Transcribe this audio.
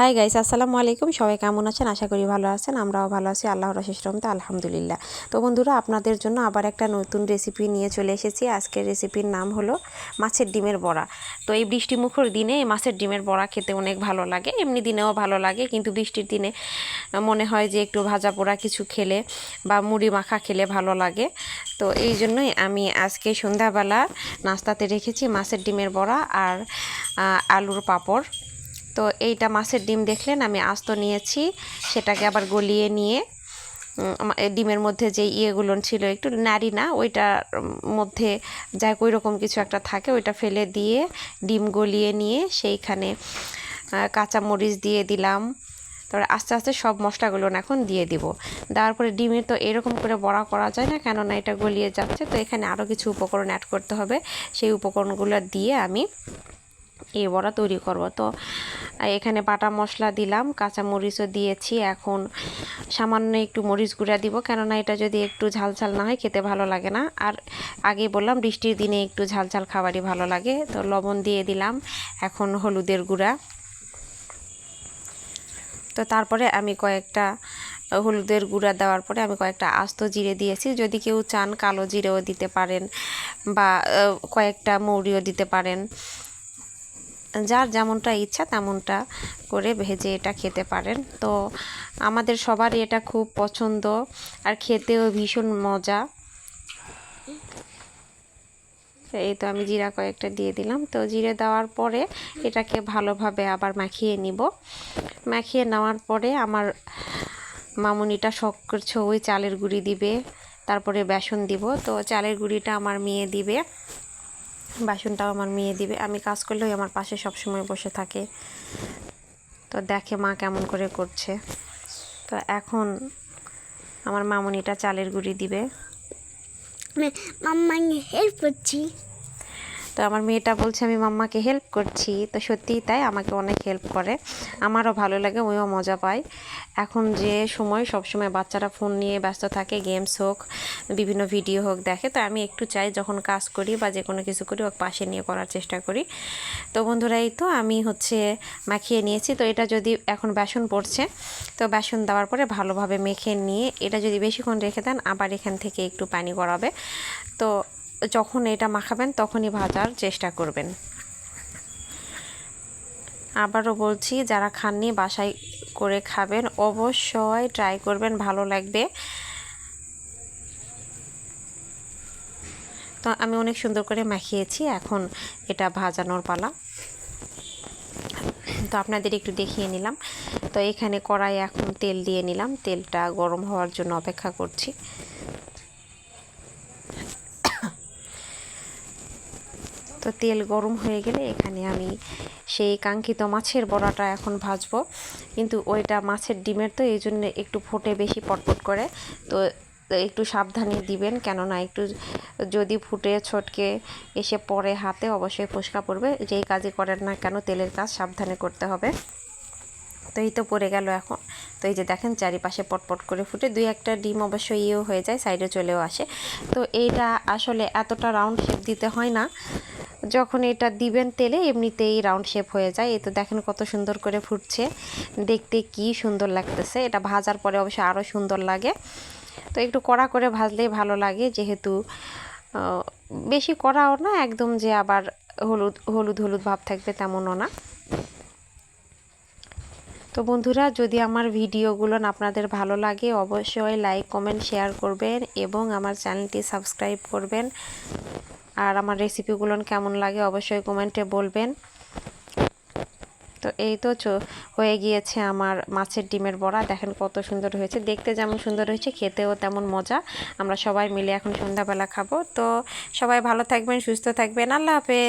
Hi guys আসসালামু আলাইকুম। সবাই কেমন আছেন? আশা করি ভালো আছেন। আমরাও ভালো আছি। আল্লাহর রহমতে, আলহামদুলিল্লাহ। তো বন্ধুরা, আপনাদের জন্য আবার একটা নতুন রেসিপি নিয়ে চলে এসেছি। আজকের রেসিপির নাম হলো মাছের ডিমের বড়া। তো এই বৃষ্টিমুখর দিনে মাছের ডিমের বড়া খেতে অনেক ভালো লাগে। এমনি দিনেও ভালো লাগে, কিন্তু বৃষ্টির দিনে মনে হয় যে একটু ভাজা পোড়া কিছু খেলে বা মুড়ি মাখা খেলে ভালো লাগে। তো এই জন্যই আমি আজকে সন্ধ্যাবেলা নাস্তাতে রেখেছি মাছের ডিমের বড়া আর আলুর পাঁপড়। তো এইটা মাছের ডিম দেখলেন, আমি আস্ত নিয়েছি, সেটাকে আবার গলিয়ে নিয়ে ডিমের মধ্যে যে ইয়েগুলো ছিল একটু নারী না, ওইটার মধ্যে যা ওই রকম কিছু একটা থাকে, ওইটা ফেলে দিয়ে ডিম গলিয়ে নিয়ে সেইখানে কাঁচা মরিচ দিয়ে দিলাম। তারপরে আস্তে আস্তে সব মশলাগুলো এখন দিয়ে দিব। দেওয়ার পরে ডিমের তো এরকম করে বড়া করা যায় না, কেননা এটা গলিয়ে যাচ্ছে, তো এখানে আরও কিছু উপকরণ অ্যাড করতে হবে। সেই উপকরণগুলো দিয়ে আমি এই বড়া তৈরি করব। তো এখানে বাটা মশলা দিলাম, কাঁচা মরিচও দিয়েছি। এখন সামান্য একটু মরিচ গুঁড়া দিব, কেননা এটা যদি একটু ঝাল ঝাল না হয় খেতে ভালো লাগে না। আর আগে বললাম বৃষ্টির দিনে একটু ঝাল ঝাল খাবারই ভালো লাগে, তো লবণ দিয়ে দিলাম, এখন হলুদের গুঁড়া। তো তারপরে আমি কয়েকটা হলুদের গুঁড়া দেওয়ার পরে আমি কয়েকটা আস্ত জিরে দিয়েছি। যদি কেউ চান কালো জিরেও দিতে পারেন বা কয়েকটা মৌরিও দিতে পারেন। যার যেমনটা ইচ্ছা তেমনটা করে ভেজে এটা খেতে পারেন। তো আমাদের সবারই এটা খুব পছন্দ আর খেতেও ভীষণ মজা। এই তো আমি জিরা কয়েকটা দিয়ে দিলাম। তো জিরে দেওয়ার পরে এটাকে ভালোভাবে আবার মাখিয়ে নিব। মাখিয়ে নেওয়ার পরে আমার মামুনিটা শখ করছে, ওই চালের গুঁড়ি দিবে। তারপরে বেসন দিব। তো চালের গুঁড়িটা আমার মেয়ে দিবে। বাসনটাও আমার মেয়ে দিবে। আমি কাজ করলেও আমার পাশে সবসময় বসে থাকে। তো দেখে মা কেমন করে করছে। তো এখন আমার মামনিটা চালের গুঁড়ি দিবে। মাম্মা হেল্প করছি। তো আমার মেয়েটা বলছে, আমি মাম্মাকে হেল্প করছি। তো সত্যিই তাই, আমাকে অনেক হেল্প করে। আমারও ভালো লাগে ওইও মজা পায় এখন যে সময় সব সময় বাচ্চারা ফোন নিয়ে ব্যস্ত থাকে গেমস হোক, বিভিন্ন ভিডিও হোক, দেখে। তো আমি একটু চাই, যখন কাজ করি বা যে কোনো কিছু করি, ওকে পাশে নিয়ে করার চেষ্টা করি। তো বন্ধুরা, এই তো আমি হচ্ছে মাখিয়ে নিয়েছি। তো এটা যদি এখন বেসন পড়ছে, তো বেসন দেওয়ার পরে ভালোভাবে মেখে নিয়ে, এটা যদি বেশিক্ষণ রেখে দেন, আবার এখান থেকে একটু পানি গড়াবে। তো যখন এটা মাখাবেন, তখনই ভাজার চেষ্টা করবেন। আবারও বলছি, যারা খাননি, বাসায় করে খাবেন। অবশ্যই ট্রাই করবেন, ভালো লাগবে। তো আমি অনেক সুন্দর করে মাখিয়েছি, এখন এটা ভাজানোর পালা। তো আপনাদের একটু দেখিয়ে নিলাম। তো এখানে কড়াই এখন তেল দিয়ে নিলাম। তেলটা গরম হওয়ার জন্য অপেক্ষা করছি। তো তেল গরম হয়ে গেলে এখানে আমি সেই কাঙ্ক্ষিত মাছের বড়াটা এখন ভাজবো। কিন্তু ওইটা মাছের ডিমের তো এই জন্য একটু ফোটে বেশি পটপট করে। তো একটু সাবধানে দিবেন, কেননা একটু যদি ফুটে ছটকে এসে পরে হাতে, অবশ্যই ফোসকা পড়বে। যেই কাজই করেন না কেন, তেলের কাজ সাবধানে করতে হবে। তো এই তো পড়ে গেল এখন। তো এই যে দেখেন, চারিপাশে পটপট করে ফুটে। দুই একটা ডিম অবশ্যই ইয়েও হয়ে যায়, সাইডে চলেও আসে। তো এইটা আসলে এতটা রাউন্ড শেপ দিতে হয় না। যখন এটা দিবেন তেলে, এমনিতেই রাউন্ড শেপ হয়ে যায়। এই তো দেখেন কত সুন্দর করে ফুটছে। দেখতে কি সুন্দর লাগতেছে। এটা ভাজার পরে অবশ্যই আরও সুন্দর লাগে। তো একটু কড়া করে ভাজলেই ভালো লাগে, যেহেতু বেশি কড়াও না, একদম যে আবার হলুদ হলুদ হলুদ ভাব থাকবে তেমনও না। তো বন্ধুরা, যদি আমার ভিডিওগুলো আপনাদের ভালো লাগে, অবশ্যই লাইক কমেন্ট শেয়ার করবেন এবং আমার চ্যানেলটি সাবস্ক্রাইব করবেন। আর আমার রেসিপিগুলো কেমন লাগে অবশ্যই কমেন্টে বলবেন। তো এই তো হয়ে গিয়েছে আমার মাছের ডিমের বড়া। দেখেন কত সুন্দর হয়েছে। দেখতে যেমন সুন্দর হয়েছে, খেতেও তেমন মজা। আমরা সবাই মিলে এখন সন্ধ্যাবেলা খাব। তো সবাই ভালো থাকবেন, সুস্থ থাকবেন। আল্লাহ হাফেজ।